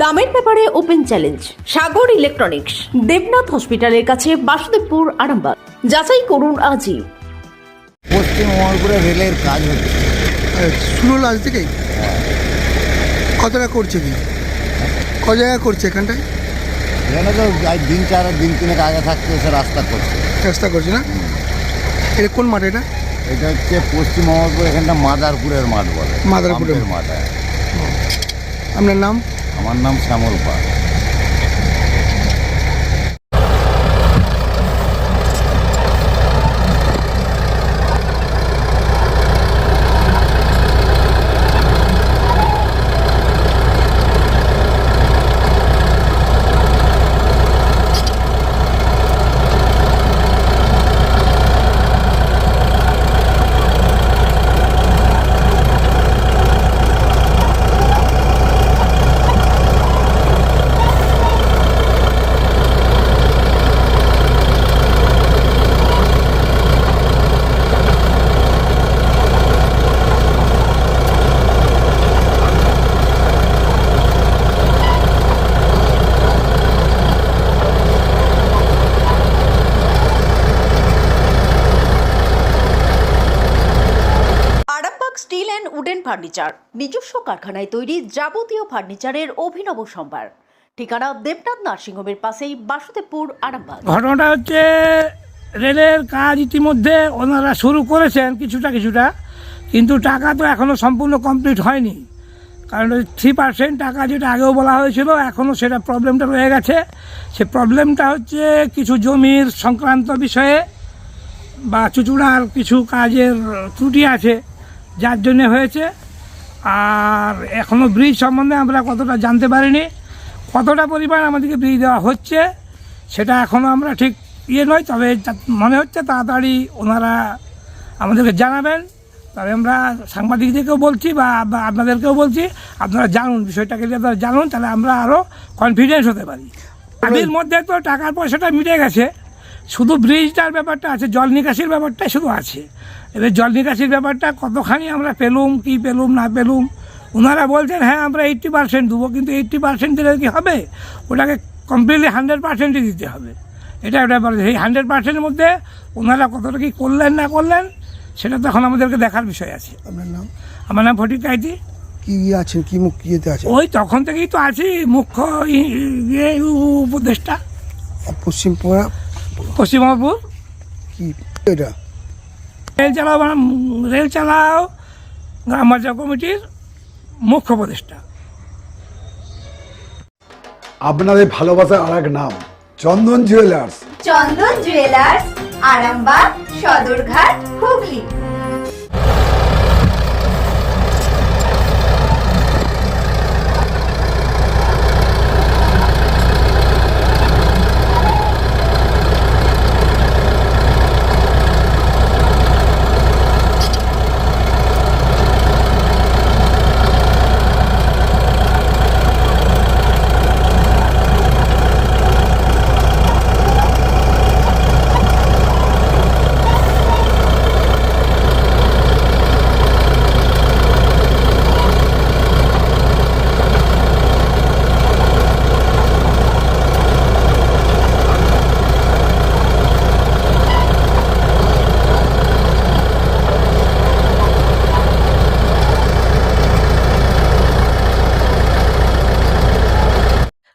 দামের ব্যাপারে open challenge Sagar electronics Debnath হসপিটালের কাছে বাসুদেবপুর আরামবাগ। যাচাই করুন আজই। পশ্চিম মঙ্গলপুরে রেলের কাজ হচ্ছে। হলো আজ থেকেই? কতটা করছে কি? ক জায়গা করছে এখানটায়? এখানে তো আজ দিন চার দিন তিনেক আগে থাকতে এসে রাস্তা করছে। চেষ্টা করছে না? এটা কোন মাঠ এটা? এটা হচ্ছে পশ্চিম মঙ্গলপুর এখানটা মাদারপুরের মাঠ বলে। মাদারপুরের মাঠ হ্যাঁ। আপনার নাম? আমার নাম শ্যামল পাল। উডেন ফার্নিচার, নিজস্ব কারখানায় তৈরি যাবতীয় ফার্নিচারের অভিনব সম্ভার। ঠিকানা দেবনাথ নার্সিংহোমের পাশেই বাসুদেবপুর, আরামবাগ। ঘটনাটা হচ্ছে, রেলের কাজ ইতিমধ্যে ওনারা শুরু করেছেন কিছুটা কিছুটা, কিন্তু টাকা তো এখনও সম্পূর্ণ কমপ্লিট হয়নি। কারণ থ্রি পার্সেন্ট টাকা যেটা আগেও বলা হয়েছিল এখনও সেটা প্রবলেমটা রয়ে গেছে। সে প্রবলেমটা হচ্ছে কিছু জমির সংক্রান্ত বিষয়ে বা চুচুড়ার কিছু কাজের ত্রুটি আছে। যার জন্য হয়েছে। আর এখনও ব্রিজ সম্বন্ধে আমরা কতটা জানতে পারিনি। কতটা পরিমাণ আমাদেরকে ব্রিজ দেওয়া হচ্ছে, সেটা এখনও আমরা ঠিক ইয়ে নয়, তবে মনে হচ্ছে তাড়াতাড়ি ওনারা আমাদেরকে জানাবেন। তবে আমরা সাংবাদিকদেরকেও বলছি বা আপনাদেরকেও বলছি, আপনারা জানুন বিষয়টাকে যদি আপনারা জানুন, তাহলে আমরা আরও কনফিডেন্স হতে পারি। তাদের মধ্যে তো টাকার পয়সাটা মিটে গেছে, শুধু ব্রিজটার ব্যাপারটা আছে, জল নিকাশির ব্যাপারটাই শুধু আছে। এবার জল নিকাশির ব্যাপারটা কতখানি আমরা পেলুম কি পেলুম না পেলুম? ওনারা বলছেন হ্যাঁ আমরা এইট্টি পার্সেন্ট দেবো কিন্তু এইট্টি পার্সেন্ট দিলে কি হবে? ওটাকে কমপ্লিটলি হান্ড্রেড পার্সেন্টই দিতে হবে। এটা একটা ব্যাপার। এই হান্ড্রেড পার্সেন্টের মধ্যে ওনারা কতটা কি করলেন না করলেন সেটা তখন আমাদেরকে দেখার বিষয় আছে। আপনার নাম? আমার নাম ফটিক কাইতি। কি ইয়ে আছেন কি মুখ ইয়েতে আছে? ওই তখন থেকেই তো আছি মুখ্য ইয়ে উপদেষ্টা। পশ্চিম পশ্চিমবঙ্গপুর কি এটা? রেল চালাও মানে রেল চালাও গ্রাম পঞ্চায়েত কমিটির মুখ্য উপদেষ্টা। আপনাদের ভালোবাসার আর এক নাম Chandan jewellers. Chandan jewellers Arambagh Sadarghat Hooghly.